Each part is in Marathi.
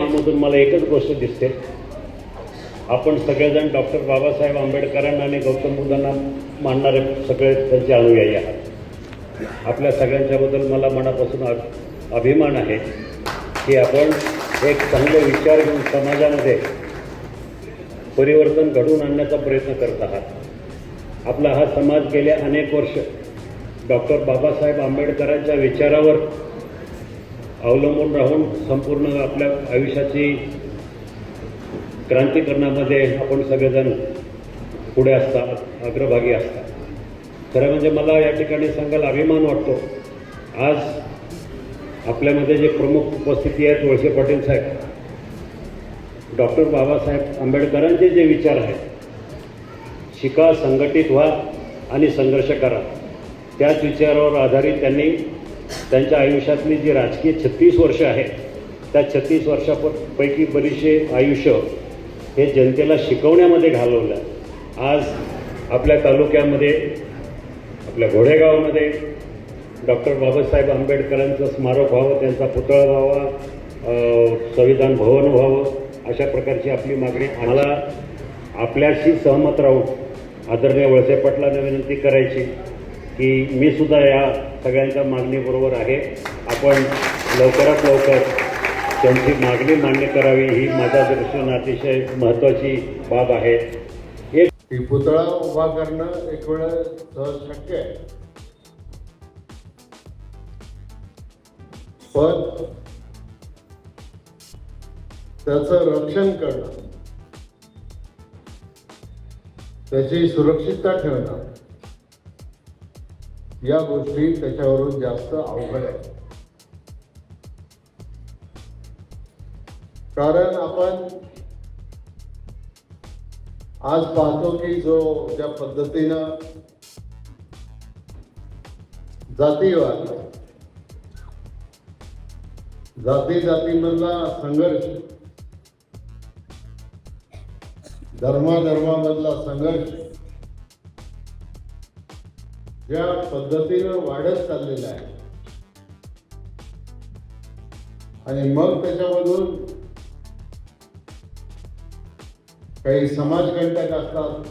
याच्यामधून मला एकच गोष्ट दिसते. आपण सगळेजण डॉक्टर बाबासाहेब आंबेडकरांना आणि गौतम बुद्धांना मानणारे सगळे त्यांचे अनुयायी आहात. आपल्या सगळ्यांच्याबद्दल मला मनापासून अभिमान आहे की आपण एक चांगले विचार घेऊन समाजामध्ये परिवर्तन घडवून आणण्याचा प्रयत्न करत आहात. आपला हा समाज गेल्या अनेक वर्ष डॉक्टर बाबासाहेब आंबेडकरांच्या विचारावर अवलंबून राहून संपूर्ण आपल्या आयुष्याची क्रांती करण्यामध्ये आपण सगळेजण पुढे असतात अग्रभागी असतात. खरं म्हणजे मला या ठिकाणी सांगायला अभिमान वाटतो. आज आपल्यामध्ये जे प्रमुख उपस्थिती आहेत वळसे पाटील साहेब डॉक्टर बाबासाहेब आंबेडकरांचे जे विचार आहेत शिका संघटित व्हा आणि संघर्ष करा त्याच विचारावर आधारित त्यांनी त्यांच्या आयुष्यातली जी राजकीय छत्तीस वर्ष आहेत त्या छत्तीस वर्षापैकी बरीचसे आयुष्य हे जनतेला शिकवण्यामध्ये घालवलं. आज आपल्या तालुक्यामध्ये आपल्या घोडेगावमध्ये डॉक्टर बाबासाहेब आंबेडकरांचं स्मारक व्हावं त्यांचा पुतळा व्हावा संविधान भवन व्हावं अशा प्रकारची आपली मागणी. आम्हाला आपल्याशी सहमत राहून आदरणीय वळसे पाटलांना विनंती करायची की मी सुद्धा या सगळ्यांच्या मागणीबरोबर आहे. आपण लवकरात लवकर त्यांची मागणी मान्य करावी ही माझ्या दृष्टीनं अतिशय महत्त्वाची बाब आहे. एक पुतळा उभा करणं एक वेळ सहज शक्य आहे. पण त्याचं रक्षण करणं त्याची सुरक्षितता ठेवणं या गोष्टी त्याच्यावरून जास्त अवघड आहे कारण आपण आज पाहतो की जो ज्या पद्धतीनं जातीवाद जाती जातीमधला संघर्ष धर्माधर्मामधला संघर्ष ज्या पद्धतीनं वाढत चाललेला आहे. आणि मग त्याच्यामधून काही समाजकंटक असतात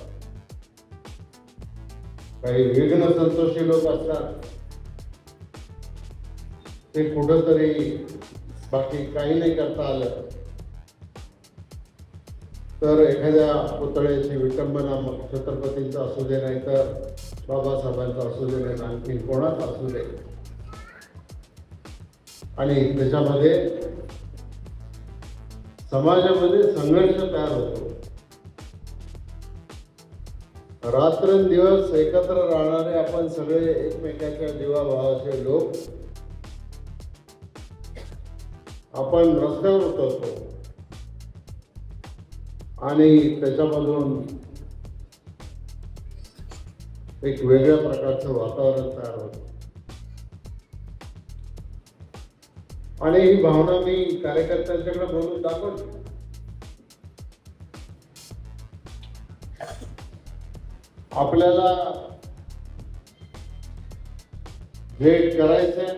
काही विघ्न संतोषी लोक असतात. ते कुठंतरी बाकी काही नाही करता आलं. तर एखाद्या पुतळ्याची विटंबना मग छत्रपतींचा असू दे नाही तर बाबासाहेबांचा असू दे नाही आणखी कोणाचा असू दे. आणि त्याच्यामध्ये समाजामध्ये संघर्ष तयार होतो. रात्रंदिवस एकत्र राहणारे आपण सगळे एकमेकांच्या जीवाभावाचे लोक आपण रस्त्यावर उतरतो. आणि त्याच्यामधून एक वेगळ्या प्रकारचं वातावरण तयार होतं. आणि ही भावना मी कार्यकर्त्यांच्याकडे बोलून दाखवली. आपल्याला जे करायचंय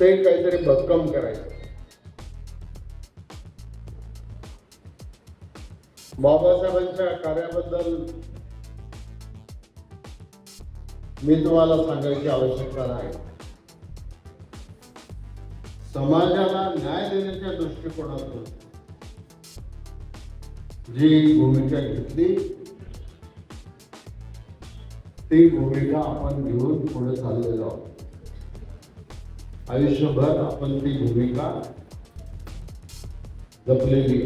ते काहीतरी भक्कम करायचं बाबासाहेबांच्या कार्याबद्दल मी तुम्हाला सांगायची आवश्यकता नाही. समाजाला न्याय देण्याच्या दृष्टिकोनातून जी भूमिका घेतली ती भूमिका आपण घेऊन पुढे चाललेलो आहोत. आयुष्यभर आपण ती भूमिका जपलेली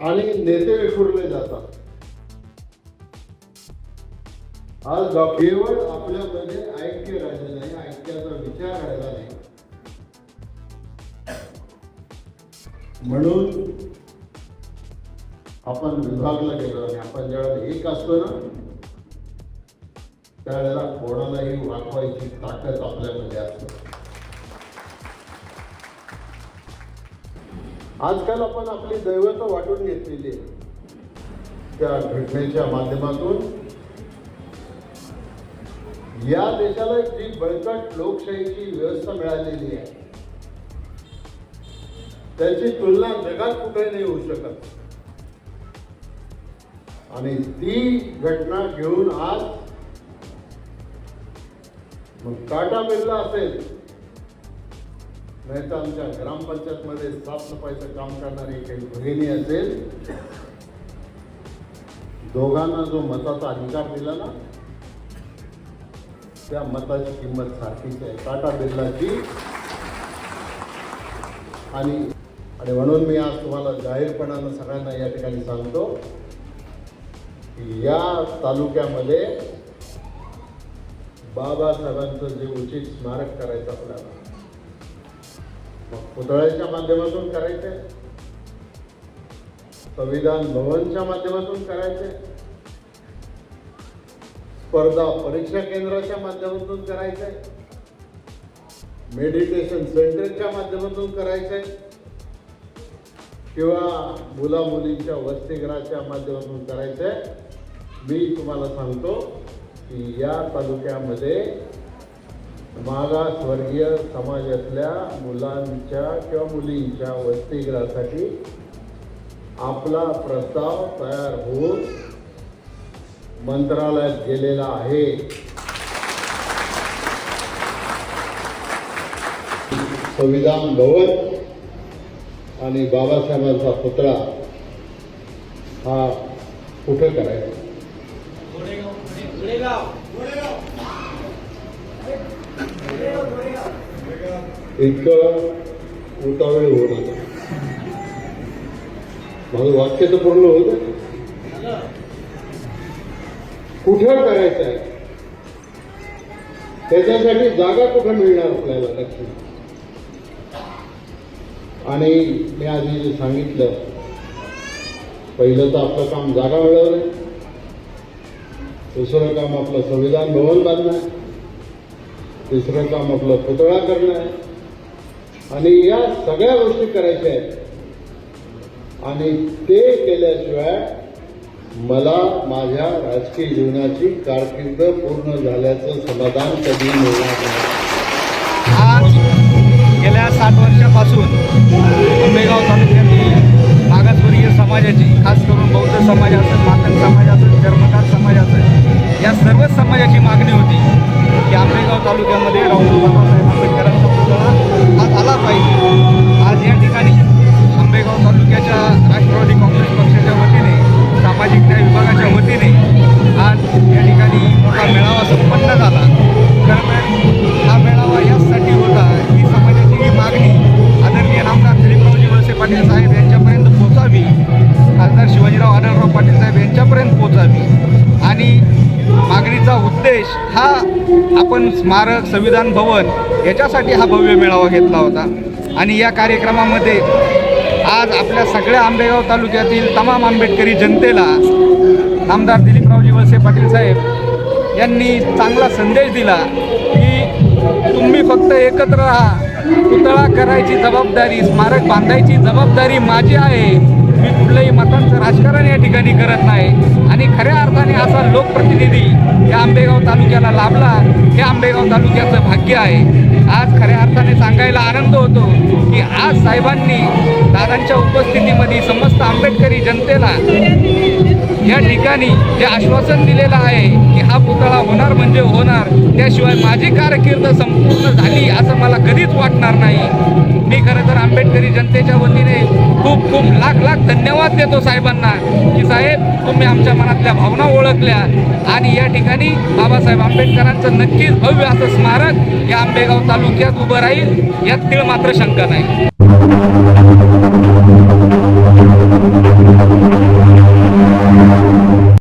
आणि नेते विखुरले जातात. आज केवळ आपल्यामध्ये ऐक्य राहिलं नाही ऐक्याचा विचार राहिला नाही. म्हणून आपण विभागला गेलो आणि आपण ज्यावेळेला एक असतो ना त्यावेळेला कोणालाही वाकवायची ताकद आपल्यामध्ये असते. आजकाल आपण आपली दैवत वाटून घेतलेली आहे. त्या घटनेच्या माध्यमातून. या देशाला जी बळकट लोकशाहीची व्यवस्था मिळालेली आहे. त्याची तुलना जगात कुठे नाही होऊ शकत. आणि ती घटना घेऊन आज मग टाटा बिर्ला असेल. नाही तर आमच्या ग्रामपंचायतमध्ये साफसफाईचं काम करणारी काही भगिनी असेल दोघांना जो मताचा अधिकार दिला ना त्या मताची किंमत सारखीच आहे. टाटा बिर्लाची आणि आणि म्हणून मी आज तुम्हाला जाहीरपणानं सगळ्यांना या ठिकाणी सांगतो की या तालुक्यामध्ये बाबासाहेबांचं जे उचित स्मारक करायचं आपल्याला पुतळ्याच्या माध्यमातून करायचे संविधान भवनच्या माध्यमातून करायचे स्पर्धा परीक्षा केंद्राच्या माध्यमातून करायचंय मेडिटेशन सेंटरच्या माध्यमातून करायचंय किंवा मुला मुलींच्या वसतिगृहाच्या माध्यमातून करायचंय मी तुम्हाला सांगतो की या तालुक्यामध्ये मागासवर्गीय समाजातल्या मुलांच्या किंवा मुलींच्या वसतिगृहासाठी आपला प्रस्ताव तयार होऊन मंत्रालयात गेलेला आहे. संविधान भवन आणि बाबासाहेबांचा पुतळा हा कुठं करायचा? इतकं उतावळे होत होता. माझं वाक्य तर पूर्ण होत कुठं करायचं आहे? त्याच्यासाठी जागा कुठं मिळणार आपल्याला लक्ष्मी? आणि मी आधी जे सांगितलं पहिलं तर आपलं काम जागा मिळवलं दुसरं काम आपलं संविधान भवन बांधणं तिसरं काम आपलं पुतळा करणं आहे आणि या सगळ्या गोष्टी करायच्या आहेत. आणि ते केल्याशिवाय मला माझ्या राजकीय जीवनाची कारकीर्द पूर्ण झाल्याचं समाधान कधी मिळणार नाही. आज गेल्या साठ वर्षापासून आंबेगाव तालुका उद्देश हा आपण स्मारक संविधान भवन याच्यासाठी हा भव्य मेळावा घेतला होता. आणि या कार्यक्रमामध्ये आज आपल्या सगळ्या आंबेगाव तालुक्यातील तमाम आंबेडकरी जनतेला आमदार दिलीपरावजी वळसे पाटील साहेब यांनी चांगला संदेश दिला की तुम्ही फक्त एकत्र राहा. पुतळा करायची जबाबदारी स्मारक बांधायची जबाबदारी माझी आहे. मी कुठलंही मतांचं राजकारण या ठिकाणी करत नाही. आणि खऱ्या अर्थाने असा लोकप्रतिनिधी या आंबेगाव तालुक्याला लाभला. हे आंबेगाव तालुक्याचं भाग्य आहे. आज खऱ्या अर्थाने सांगायला आनंद होतो की आज साहेबांनी दादांच्या उपस्थितीमध्ये समस्त आंबेडकरी जनतेला या ठिकाणी जे आश्वासन दिलेलं आहे की हा पुतळा होणार म्हणजे होणार त्याशिवाय माझी कारकीर्द संपूर्ण झाली असं मला कधीच वाटणार नाही. मी खरं तर आंबेडकरी जनतेच्या वतीने खूप खूप लाख लाख धन्यवाद देतो साहेबांना की साहेब तुम्ही आमच्या मनातल्या भावना ओळखल्या आणि या ठिकाणी बाबासाहेब आंबेडकरांचं नक्कीच भव्य असं स्मारक या आंबेगाव तालुक्यात उभं राहील यात तीळ मात्र शंका नाही.